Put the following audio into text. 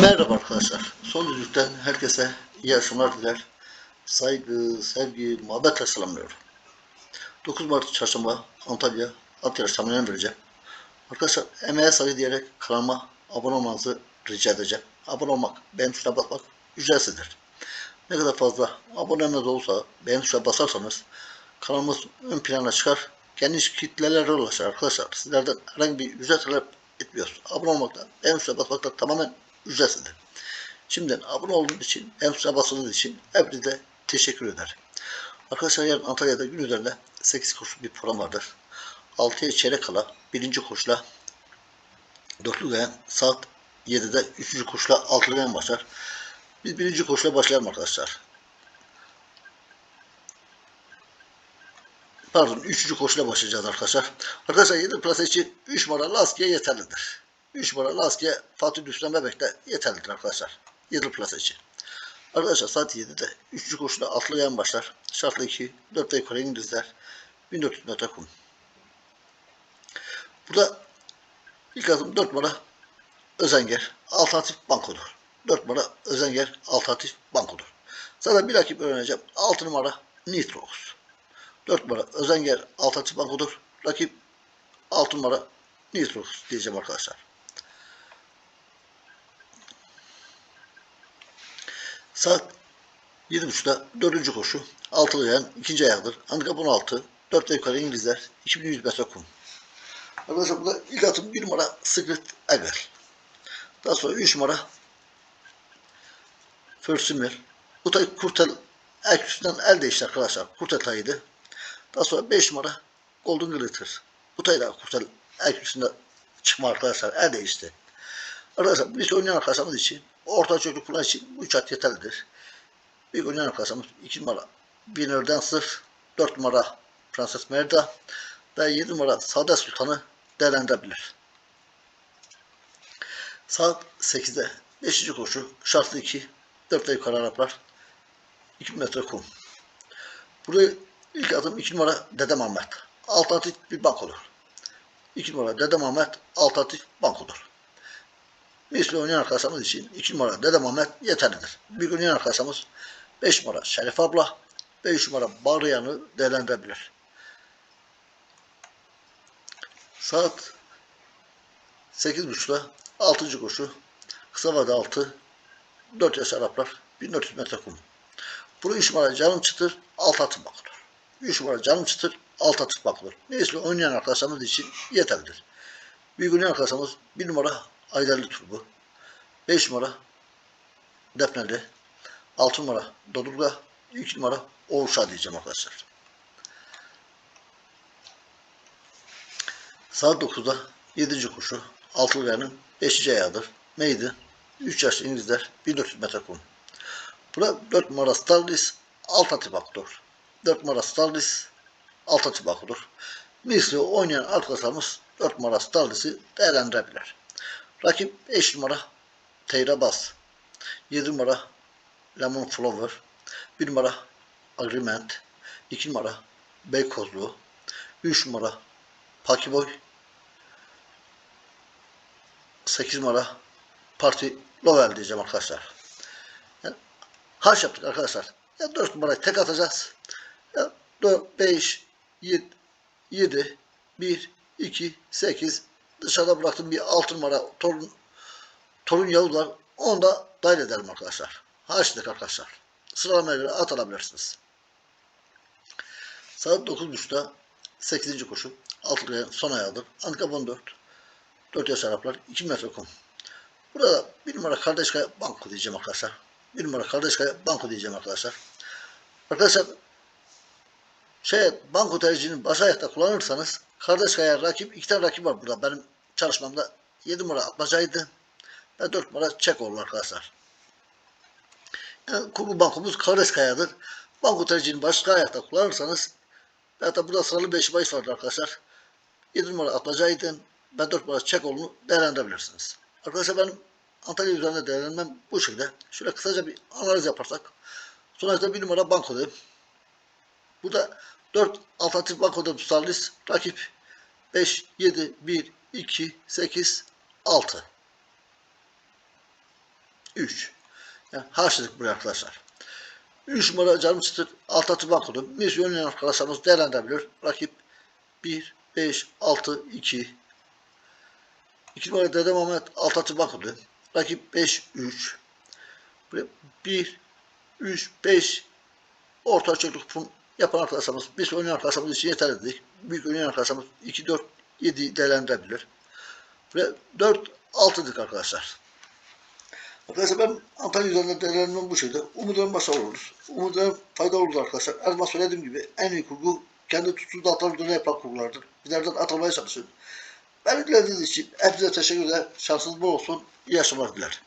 Merhaba arkadaşlar. Son düzlükten herkese iyi akşamlar diler. Saygı, sevgi, muhabbetle selamlıyorum. 9 Mart Çarşamba Antalya at yarış tahminlerini vereceğim. Arkadaşlar emeğe saygı diyerek kanalıma abone olmanızı rica edeceğim. Abone olmak, beğen tuşuna basmak ücretsizdir. Ne kadar fazla aboneleriniz olursa beğen tuşuna basarsanız kanalımız ön plana çıkar. Geniş kitlelere ulaşır arkadaşlar. Sizlerden herhangi bir ücret talep etmiyoruz. Abone olmakta, beğen tuşuna basmakta tamamen ücretsizdir. Şimdiden abone olduğunuz için, tuşuna bastığınız için hepinize teşekkür ederim. Arkadaşlar yarın Antalya'da gün üzerinde 8 koşu bir program vardır. 6'ya çeyrek kala birinci koşula dörtlü gayen saat 7'de üçüncü koşula altılı gayen başlar. Biz birinci koşula başlayalım arkadaşlar. Pardon, üçüncü koşula başlayacağız arkadaşlar. Arkadaşlar 7 plase için 3 numara Laskiye yeterlidir. 3 numara Laskiye Fatih Düstem Bebek'te yeterlidir arkadaşlar. 7 plase için. Arkadaşlar saat 7'de 3. koşuda atlı yan başlar. Şartlı 2, 4 ve yukarı İngilizler. 1400 metre kum. Burada ilk adım 4 numara Özenger. Alternatif bankodur. 4 numara Özenger alternatif bankodur. Zaten bir rakip öğreneceğim. 6 numara Nitrox. 4 numara Özenger alternatif bankodur. Rakip 6 numara Nitrox diyeceğim arkadaşlar. Saat 7.30'da dördüncü koşu. Altılı yan ikinci ayakdır. Handikap 16. 4 ve yukarı İngilizler. 2100 metre kum. Arkadaşlar burada ilk atım 1 numara Secret Eagle. Daha sonra 3 numara First Simmer. Bu tabi Kurtel ayak üstünden el değişti arkadaşlar. Kurtel tayıydı. Daha sonra 5 numara Golden Glitter. Bu tayı da Kurtel ayak üstünde çıkma arkadaşlar. El değişti. Arkadaşlar biz oynayan arkadaşlarımız için orta çocuk falan için bu üç at yeterlidir. Büyük oynayan arkadaşlarımız 2 numara Winner Dancer, 4 numara Prenses Merda ve 7 numara Saadet Sultan'ı değerlendirebilir. Saat 8'de 5. koşu şartlı 2 4 yukarı Araplar 2 metre kum. Burada ilk adım 2 numara Dedem Ahmet. Alternatif bir bank olur. 2 numara Dedem Ahmet alternatif bank olur. Misli oynayan arkadaşlarımız için 2 numara Dedem Ahmet yeterlidir. Bir oynayan arkadaşlarımız 5 numara Şerif Abla ve 3 numara Bağrıyan'ı değerlendirebilir. Saat 8.30'da 6. koşu kısa vade 6 4 yaş Araplar 1400 metre kum. Bunu 3 numara canım çıtır alt atı bakılır. 3 numara canım çıtır alt atı bakılır. Neyse oynayan arkadaşlarımız için yeterlidir. Bir oynayan arkadaşlarımız 1 numara Aydarlı Turbu 5 numara Defneli 6 numara Dodurga 2 numara Oğuz'a diyeceğim arkadaşlar. Saat 9'da 7. koşu Altılı Gayan'ın 5. ayağıdır. Neydi? 3 yaşlı İngilizler 1400 metre kum. Burada 4 numara Starlis alt atı bakılır. 4 numara Starlis alt atı bakılır. Misli oynayan arkadaşlarımız 4 numara Starlis'i değerlendirebilir. Rakip 5 numara Teyra Bas. 7 numara Lemon Flower. 1 numara Agreement. 2 numara Beykozlu. 3 numara Pakiboy. 8 numara Parti Lovel diyeceğim arkadaşlar. Yani, harç yaptık arkadaşlar. Ya 4 numarayı tek atacağız. Ya 4, 5, 7, 7, 1, 2, 8, dışarıda bıraktım bir 6 numara torun, torun Yavuz var. Onu da dahil edelim arkadaşlar. Harçlık arkadaşlar. Sıralamaya göre at alabilirsiniz. Saat 9.30'da 8. koşu. Altılı son ayağıdır. Handikap 14. 4 yaş Araplar. 2 metre kum. Burada bir numara kardeş kaya banko diyeceğim arkadaşlar. Bir numara kardeş kaya banko diyeceğim arkadaşlar. Arkadaşlar şey banko tercihini baş ayakta kullanırsanız kardeş kaya rakip iki tane rakip var burada. Benim çalışmamda 7 numara atmacaydı ve 4 numara çek olur arkadaşlar. Yani kubu bankomuz kardeş kayadır. Banko tercihini başka ayakta kullanırsanız hatta burada sıralı 5 bahis vardır arkadaşlar. 7 numara atmacaydı ve 4 numara çek olduğunu değerlendirebilirsiniz. Arkadaşlar ben Antalya üzerinde değerlenmem bu şekilde. Şöyle kısaca bir analiz yaparsak. Sonuçta bir numara bankodayım. Burada 4 alternatif bankoda tutarlıyız. Rakip 5, 7, 1, 2, 8, 6. 3. Yani haşladık buraya arkadaşlar. 3 numara canım çıtır alt atı bankodu. Misyon oynayan arkadaşlarımız değerlendirebilir. Rakip 1, 5, 6, 2. 2 numara Dede Mehmet alt atı bankodu. Rakip 5, 3. Buraya 1, 3, 5 orta ölçekli kupon yapan arkadaşlarımız, biz oynayan arkadaşlarımız için yeterli dedik. Büyük oynayan arkadaşlarımız 2, 4, 7 değerlendirebilir. Ve 4, 6 dedik arkadaşlar. Arkadaşlar ben Antalya üzerinde değerlendirmem bu şekilde. Umuyorum başarılı oluruz. Umuyorum faydalı olur arkadaşlar. Her söylediğim gibi en iyi kurgu kendi tuttuğu dağıtlar üzerine yapılan kurgulardır. Bizlerden atılmaya çalışın. Beni dinlediğiniz için hepinize teşekkür ederim. Şansınız bol olsun. İyi yaşamlar dilerim.